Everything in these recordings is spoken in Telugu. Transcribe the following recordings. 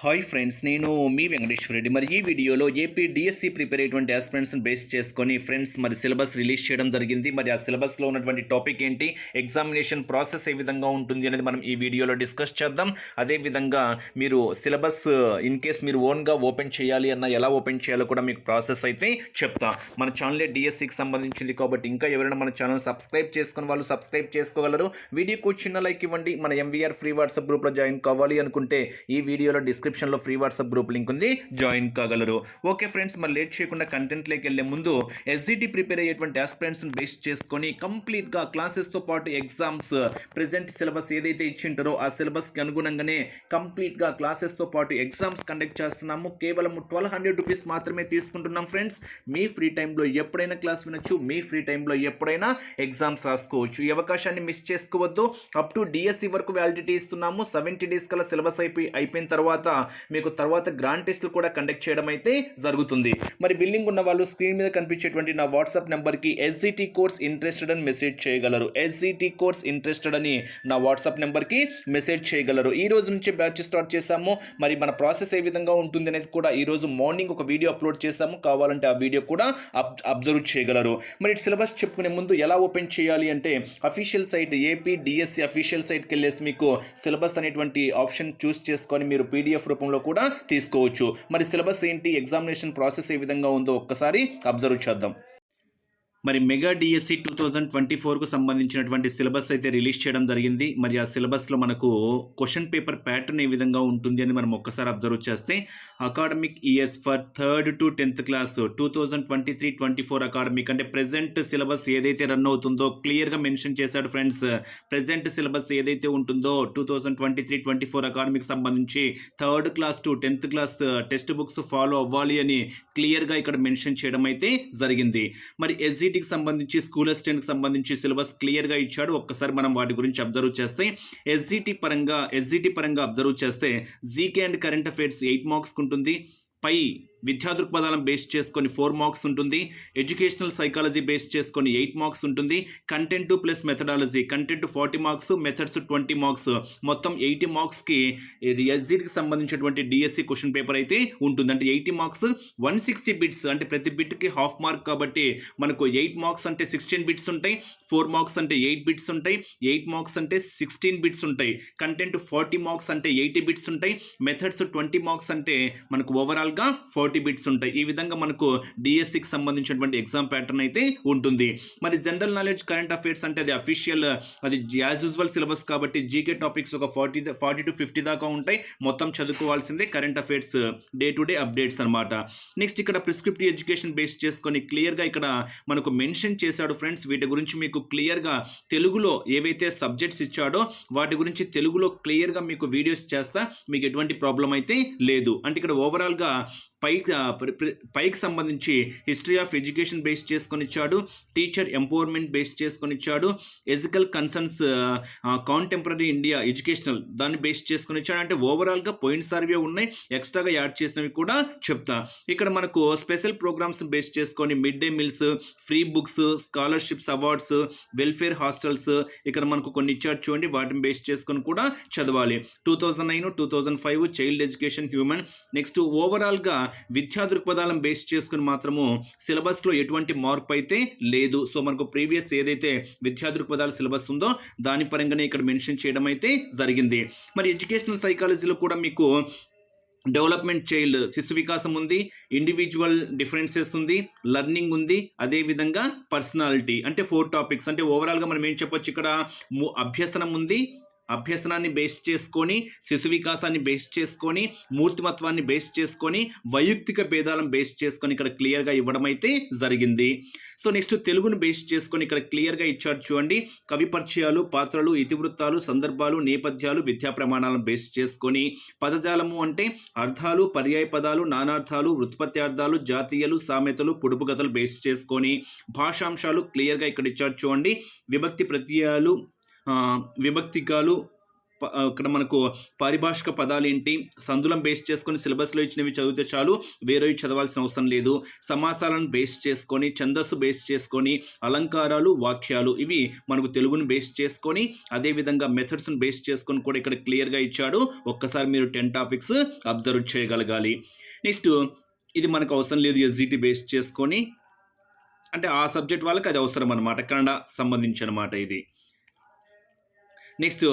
హాయ్ ఫ్రెండ్స్ నేను మీ వెంకటేశ్వర రెడ్డి. మరి ఈ వీడియోలో ఏపీ డిఎస్సి ప్రిపేర్ అయ్యేటువంటి ఆస్పిరెంట్స్ని బేస్ చేసుకొని ఫ్రెండ్స్ మరి సిలబస్ రిలీజ్ చేయడం జరిగింది. మరి ఆ సిలబస్లో ఉన్నటువంటి టాపిక్ ఏంటి? ఎగ్జామినేషన్ ప్రాసెస్ ఏ విధంగా ఉంటుంది అనేది మనం ఈ వీడియోలో డిస్కస్ చేద్దాం. అదేవిధంగా మీరు సిలబస్ ఇన్ కేస్ మీరు ఓన్గా ఓపెన్ చేయాలి అన్న ఎలా ఓపెన్ చేయాలో కూడా మీకు ప్రాసెస్ అయితే చెప్తా. మన ఛానలే డిఎస్సికి సంబంధించింది కాబట్టి ఇంకా ఎవరైనా మన ఛానల్ సబ్స్క్రైబ్ చేసుకుని వాళ్ళు సబ్స్క్రైబ్ చేసుకోగలరు. వీడియోకు చిన్న లైక్ ఇవ్వండి. మన ఎంవీఆర్ ఫ్రీ వాట్సాప్ గ్రూప్లో జాయిన్ కావాలి అనుకుంటే ఈ వీడియోలో డిస్క్రిప్షన్లో ఫ్రీ వాట్సాప్ గ్రూప్ లింక్ ఉంది. జాయిన్ కాగలరు. ఓకే ఫ్రెండ్స్ మరి లేట్ చేయకుండా కంటెంట్లోకి వెళ్ళే ముందు ఎస్జిటి ప్రిపేర్ అయ్యేటువంటి ఆస్పిరెంట్స్ని బేస్ చేసుకొని కంప్లీట్గా క్లాసెస్తో పాటు ఎగ్జామ్స్ ప్రెజెంట్ సిలబస్ ఏదైతే ఇచ్చింటారో ఆ సిలబస్కి అనుగుణంగానే కంప్లీట్గా క్లాసెస్తో పాటు ఎగ్జామ్స్ కండక్ట్ చేస్తున్నాము. కేవలం ట్వెల్వ్ హండ్రెడ్ రూపీస్ మాత్రమే తీసుకుంటున్నాం ఫ్రెండ్స్ మీ ఫ్రీ టైంలో ఎప్పుడైనా క్లాస్ వినొచ్చు. మీ ఫ్రీ టైంలో ఎప్పుడైనా ఎగ్జామ్స్ రాసుకోవచ్చు. ఈ అవకాశాన్ని మిస్ చేసుకోవద్దు. అప్ టు డిఎస్సి వరకు వ్యాలిడిటీ ఇస్తున్నాము. సెవెంటీ డేస్ కల్లా సిలబస్ అయిపోయి అయిపోయిన తర్వాత మీకు తర్వాత గ్రాండ్ టెస్ట్లు కూడా కండక్ట్ చేయడం అయితే జరుగుతుంది. మరి బిల్లింగ్ ఉన్న వాళ్ళు స్క్రీన్ మీద కనిపించేటువంటి నా వాట్సాప్ నెంబర్కి ఎస్జిటి కోర్స్ ఇంట్రెస్టెడ్ అని మెసేజ్ చేయగలరు. ఎస్జిటి కోర్స్ ఇంట్రెస్టెడ్ అని నా వాట్సాప్ నెంబర్కి మెసేజ్ చేయగలరు. ఈ రోజు నుంచి బ్యాచ్ స్టార్ట్ చేశాము. మరి మన ప్రాసెస్ ఏ విధంగా ఉంటుంది అనేది కూడా ఈ రోజు మార్నింగ్ ఒక వీడియో అప్లోడ్ చేశాము. కావాలంటే ఆ వీడియో కూడా అబ్ అబ్జర్వ్ చేయగలరు. మరి సిలబస్ చెప్పుకునే ముందు ఎలా ఓపెన్ చేయాలి అంటే official site AP DSC official సైట్కి వెళ్ళేసి మీకు సిలబస్ అనేటువంటి ఆప్షన్ చూస్ చేసుకొని మీరు పీడిఎఫ్ రూపంలో కూడా తీసుకోవచ్చు. మరి సిలబస్ ఏంటి? ఎగ్జామినేషన్ ప్రాసెస్ ఏ విధంగా ఉందో ఒక్కసారి అబ్జర్వ్ చేద్దాం. మరి mega DSC two thousand twenty ఫోర్కు సంబంధించినటువంటి సిలబస్ అయితే రిలీజ్ చేయడం జరిగింది. మరి ఆ సిలబస్లో మనకు క్వశ్చన్ పేపర్ ప్యాటర్న్ ఏ విధంగా ఉంటుంది అని మనం ఒక్కసారి అబ్జర్వ్ చేస్తే academic years for third to tenth class two thousand twenty three twenty four academic అంటే ప్రెజెంట్ సిలబస్ ఏదైతే రన్ అవుతుందో క్లియర్గా మెన్షన్ చేశాడు ఫ్రెండ్స్ ప్రెజెంట్ సిలబస్ ఏదైతే ఉంటుందో two thousand twenty three twenty four academic సంబంధించి third class to tenth class text books follow అవ్వాలి అని క్లియర్గా ఇక్కడ మెన్షన్ చేయడం అయితే జరిగింది. మరి ఎస్జిటికి సంబంధించి స్కూల్ అసిస్టెంట్కి సంబంధించి సిలబస్ క్లియర్గా ఇచ్చాడు. ఒక్కసారి మనం వాటి గురించి అబ్జర్వ్ చేస్తే ఎస్జిటి పరంగా ఎస్జిటి పరంగా అబ్జర్వ్ చేస్తే GK and current affairs eight marks ఉంటుంది పై విద్యా దృక్పథాలను బేస్ చేసుకొని ఫోర్ మార్క్స్ ఉంటుంది. ఎడ్యుకేషనల్ సైకాలజీ బేస్ చేసుకొని ఎయిట్ మార్క్స్ ఉంటుంది. Content plus methodology content forty marks methods twenty marks. మొత్తం ఎయిటీ మార్క్స్కి ఎస్జీకి సంబంధించినటువంటి డిఎస్సి క్వశ్చన్ పేపర్ అయితే ఉంటుంది. అంటే eighty marks one sixty bits అంటే ప్రతి బిట్కి హాఫ్ మార్క్ కాబట్టి మనకు ఎయిట్ మార్క్స్ అంటే సిక్స్టీన్ బిట్స్ ఉంటాయి. ఫోర్ మార్క్స్ అంటే ఎయిట్ బిట్స్ ఉంటాయి. ఎయిట్ మార్క్స్ అంటే సిక్స్టీన్ బిట్స్ ఉంటాయి. కంటెంట్ ఫార్టీ మార్క్స్ అంటే ఎయిటీ బిట్స్ ఉంటాయి. మెథడ్స్ ట్వంటీ మార్క్స్ అంటే మనకు ఓవరాల్గా ఫార్టీ బిట్స్ ఉంటాయి. ఈ విధంగా మనకు డిఎస్సికి సంబంధించినటువంటి ఎగ్జామ్ ప్యాటర్న్ అయితే ఉంటుంది. మరి జనరల్ నాలెడ్జ్ కరెంట్ అఫైర్స్ అంటే అది అఫీషియల్ అది యాజ్ యూజువల్ సిలబస్ కాబట్టి జీకే టాపిక్స్ ఒక ఫార్టీ ఫార్టీ టు ఫిఫ్టీ దాకా ఉంటాయి. మొత్తం చదువుకోవాల్సిందే current affairs day to day updates అనమాట నెక్స్ట్ ఇక్కడ ప్రిస్క్రిప్టివ్ ఎడ్యుకేషన్ బేస్ చేసుకొని క్లియర్గా ఇక్కడ మనకు మెన్షన్ చేశాడు ఫ్రెండ్స్ వీటి గురించి మీకు క్లియర్గా తెలుగులో ఏవైతే సబ్జెక్ట్స్ ఇచ్చాడో వాటి గురించి తెలుగులో క్లియర్గా మీకు వీడియోస్ చేస్తా. మీకు ఎటువంటి ప్రాబ్లం అయితే లేదు. అంటే ఇక్కడ ఓవరాల్గా పైకి పైకి సంబంధించి హిస్టరీ ఆఫ్ ఎడ్యుకేషన్ బేస్ చేసుకొని ఇచ్చాడు టీచర్ ఎంపవర్మెంట్ బేస్ చేసుకొని ఇచ్చాడు ethical concerns contemporary India educational దాన్ని బేస్ చేసుకొని ఇచ్చాడు అంటే ఓవరాల్గా పోయిన సర్వే ఉన్నాయి ఎక్స్ట్రాగా యాడ్ చేసినవి కూడా చెప్తా. ఇక్కడ మనకు స్పెషల్ ప్రోగ్రామ్స్ బేస్ చేసుకొని mid day meals free books scholarships awards welfare hostels ఇక్కడ మనకు కొన్ని ఇచ్చారు చూడండి. వాటిని బేస్ చేసుకొని కూడా చదవాలి. Two thousand nine two thousand five child education human. Next ఓవరాల్గా విద్యా దృక్పథాలను బేస్ చేసుకుని మాత్రము సిలబస్లో ఎటువంటి మార్పు అయితే లేదు. సో మనకు ప్రీవియస్ ఏదైతే విద్యా దృక్పథాల సిలబస్ ఉందో దాని పరంగానే ఇక్కడ మెన్షన్ చేయడం అయితే జరిగింది. మరి ఎడ్యుకేషనల్ సైకాలజీలో కూడా మీకు డెవలప్మెంట్ చైల్డ్ శిశు వికాసం ఉంది ఇండివిజువల్ డిఫరెన్సెస్ ఉంది లర్నింగ్ ఉంది అదేవిధంగా పర్సనాలిటీ అంటే ఫోర్ టాపిక్స్. అంటే ఓవరాల్గా మనం ఏం చెప్పొచ్చు ఇక్కడ? ము- అభ్యసనం ఉంది అభ్యసనాన్ని బేస్ చేసుకొని శిశు వికాసాన్ని బేస్ చేసుకొని మూర్తిమత్వాన్ని బేస్ చేసుకొని వైయక్తిక భేదాలను బేస్ చేసుకొని ఇక్కడ క్లియర్గా ఇవ్వడం అయితే జరిగింది. సో నెక్స్ట్ తెలుగును బేస్ చేసుకొని ఇక్కడ క్లియర్గా ఇచ్చారు చూడండి. కవి పరిచయాలు పాత్రలు ఇతివృత్తాలు సందర్భాలు నేపథ్యాలు విద్యా ప్రమాణాలను బేస్ చేసుకొని పదజాలము అంటే అర్థాలు పర్యాయ పదాలు నానార్థాలు వృత్పత్యార్థాలు జాతీయలు సామెతలు పొడుపుగతలు బేస్ చేసుకొని భాషాంశాలు క్లియర్గా ఇక్కడ ఇచ్చారు చూడండి. విభక్తి ప్రత్యయాలు విభక్తికాలు ప- ఇక్కడ మనకు పారిభాషిక పదాలు ఏంటి సందులం బేస్ చేసుకొని సిలబస్లో ఇచ్చినవి చదివితే చాలు వేరేవి చదవాల్సిన అవసరం లేదు. సమాసాలను బేస్ చేసుకొని ఛందస్సు బేస్ చేసుకొని అలంకారాలు వాక్యాలు ఇవి మనకు తెలుగును బేస్ చేసుకొని అదేవిధంగా మెథడ్స్ను బేస్ చేసుకొని కూడా ఇక్కడ క్లియర్గా ఇచ్చాడు. ఒక్కసారి మీరు టెన్ టాపిక్స్ అబ్జర్వ్ చేయగలగాలి. నెక్స్ట్ ఇది మనకు అవసరం లేదు ఎస్జిటి బేస్ చేసుకొని. అంటే ఆ సబ్జెక్ట్ వాళ్ళకి అది అవసరం అనమాట కన్నడ సంబంధించి అనమాట ఇది. నెక్స్ట్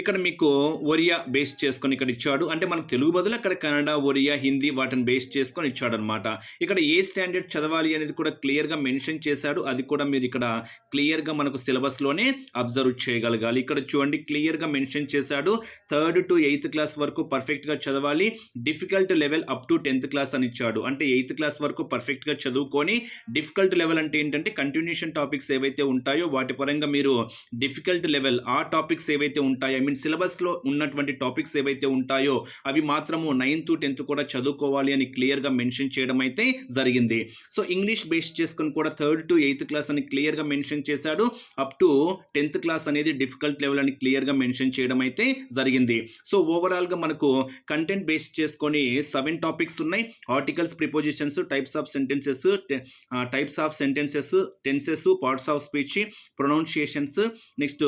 ఇక్కడ మీకు ఒరియా బేస్ చేసుకొని ఇక్కడ ఇచ్చాడు. అంటే మనకు తెలుగు బదులు అక్కడ కన్నడ ఒరియా హిందీ వాటిని బేస్ చేసుకొని ఇచ్చాడు అనమాట ఇక్కడ ఏ స్టాండర్డ్ చదవాలి అనేది కూడా క్లియర్గా మెన్షన్ చేశాడు. అది కూడా మీరు ఇక్కడ క్లియర్గా మనకు సిలబస్లోనే అబ్జర్వ్ చేయగలగాలి. ఇక్కడ చూడండి క్లియర్గా మెన్షన్ చేశాడు. థర్డ్ టు ఎయిత్ క్లాస్ వరకు పర్ఫెక్ట్గా చదవాలి. Difficult level up to tenth class అని ఇచ్చాడు. అంటే ఎయిత్ క్లాస్ వరకు పర్ఫెక్ట్గా చదువుకొని డిఫికల్ట్ లెవెల్ అంటే ఏంటంటే కంటిన్యూషన్ టాపిక్స్ ఏవైతే ఉంటాయో వాటి పరంగా మీరు డిఫికల్ట్ లెవెల్ ఆ టాపిక్స్ టాపిక్స్ ఏవైతే ఉంటాయో ఐ మీన్ సిలబస్లో ఉన్నటువంటి టాపిక్స్ ఏవైతే ఉంటాయో అవి మాత్రము నైన్త్ టెన్త్ కూడా చదువుకోవాలి అని క్లియర్గా మెన్షన్ చేయడం అయితే జరిగింది. సో ఇంగ్లీష్ బేస్ చేసుకుని కూడా థర్డ్ టు ఎయిత్ క్లాస్ అని క్లియర్గా మెన్షన్ చేశాడు. అప్ టు టెన్త్ క్లాస్ అనేది డిఫికల్ట్ లెవెల్ అని క్లియర్గా మెన్షన్ చేయడం అయితే జరిగింది. సో ఓవరాల్గా మనకు కంటెంట్ బేస్ చేసుకొని సెవెన్ టాపిక్స్ ఉన్నాయి. Articles prepositions types of sentences types of sentences tenses parts of speech pronunciations next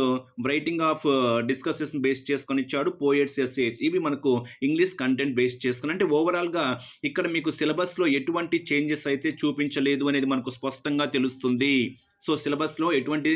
writing of discourses base uh, చేసుకొని ఇచ్చాడు. పోయట్స్ ఎస్ఏహెచ్ ఇవి మనకు ఇంగ్లీష్ కంటెంట్ బేస్ చేసుకుని అంటే ఓవరాల్గా ఇక్కడ మీకు సిలబస్లో ఎటువంటి చేంజెస్ అయితే చూపించలేదు అనేది మనకు స్పష్టంగా తెలుస్తుంది. సో సిలబస్లో ఎటువంటి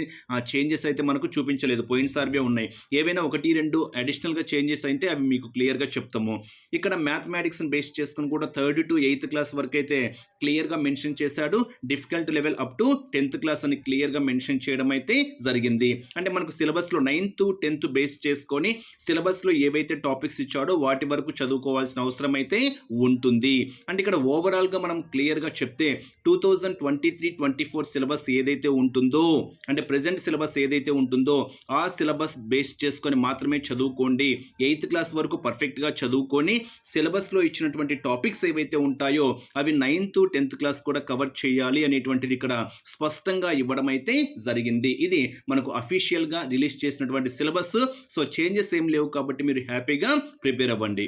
చేంజెస్ అయితే మనకు చూపించలేదు. పోయినసారివే ఉన్నాయి. ఏవైనా ఒకటి రెండు అడిషనల్గా చేంజెస్ అయితే అవి మీకు క్లియర్గా చెప్తాము. ఇక్కడ మ్యాథమెటిక్స్ని బేస్ చేసుకుని కూడా థర్డ్ టు ఎయిత్ క్లాస్ వరకు అయితే క్లియర్గా మెన్షన్ చేశాడు. Difficult level up to tenth class అని క్లియర్గా మెన్షన్ చేయడం అయితే జరిగింది. అంటే మనకు సిలబస్లో నైన్త్ టెన్త్ బేస్ చేసుకొని సిలబస్లో ఏవైతే టాపిక్స్ ఇచ్చాడో వాటి వరకు చదువుకోవాల్సిన అవసరం అయితే ఉంటుంది. అంటే ఇక్కడ ఓవరాల్గా మనం క్లియర్గా చెప్తే two thousand twenty three twenty four syllabus ఏదైతే ఉంటుందో అంటే ప్రజెంట్ సిలబస్ ఏదైతే ఉంటుందో ఆ సిలబస్ బేస్ చేసుకొని మాత్రమే చదువుకోండి. ఎయిత్ క్లాస్ వరకు పర్ఫెక్ట్గా చదువుకొని సిలబస్లో ఇచ్చినటువంటి టాపిక్స్ ఏవైతే ఉంటాయో అవి నైన్త్ టెన్త్ క్లాస్ కూడా కవర్ చేయాలి అనేటువంటిది ఇక్కడ స్పష్టంగా ఇవ్వడం అయితే జరిగింది. ఇది మనకు అఫీషియల్గా రిలీజ్ చేసినటువంటి సిలబస్ సో చేంజెస్ ఏం లేవు కాబట్టి మీరు హ్యాపీగా ప్రిపేర్ అవ్వండి.